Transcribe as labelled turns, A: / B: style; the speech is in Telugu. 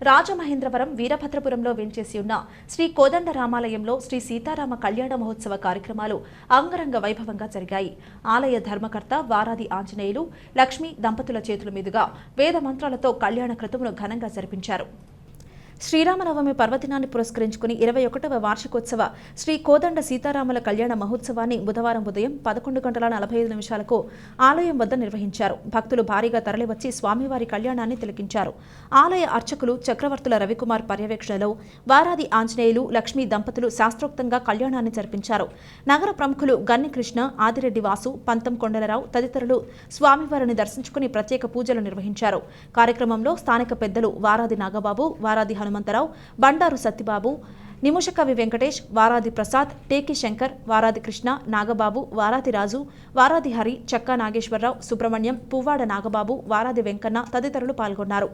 A: రాజమహేంద్రవరం వీరభద్రపురంలో వెంచేసి ఉన్న శ్రీ కోదండ రామాలయంలో శ్రీ సీతారామ కళ్యాణ మహోత్సవ కార్యక్రమాలు అంగరంగ వైభవంగా జరిగాయి. ఆలయ ధర్మకర్త వారాది ఆంజనేయులు లక్ష్మీ దంపతుల చేతుల మీదుగా వేద మంత్రాలతో కళ్యాణ క్రతువును ఘనంగా జరిపించారు. శ్రీరామనవమి పర్వదినాన్ని పురస్కరించుకుని ఇరవై ఒకటవ వార్షికోత్సవ శ్రీ కోదండ సీతారాముల కళ్యాణ మహోత్సవాన్ని బుధవారం ఉదయం పదకొండు గంటల నలభై ఐదు నిమిషాలకు ఆలయం వద్ద నిర్వహించారు. భక్తులు భారీగా తరలివచ్చి స్వామివారి కళ్యాణాన్ని తిలకించారు. ఆలయ అర్చకులు చక్రవర్తుల రవికుమార్ పర్యవేక్షణలో వారాది ఆంజనేయులు లక్ష్మీ దంపతులు శాస్త్రోక్తంగా కళ్యాణాన్ని జరిపించారు. నగర ప్రముఖులు గన్ని కృష్ణ ఆదిరెడ్డి వాసు పంతం కొండలరావు తదితరులు స్వామివారిని దర్శించుకుని ప్రత్యేక పూజలు నిర్వహించారు. కార్యక్రమంలో స్థానిక పెద్దలు వారాది నాగబాబు వారాది హనుమంతరావు బండారు సత్యబాబు నిముషకవి వెంకటేష్ వారాది ప్రసాద్ టేకి శంకర్ వారాది కృష్ణ నాగబాబు వారాది రాజు వారాది హరి చక్కా నాగేశ్వరరావు సుబ్రహ్మణ్యం పువ్వాడ నాగబాబు వారాది వెంకన్న తదితరులు పాల్గొన్నారు.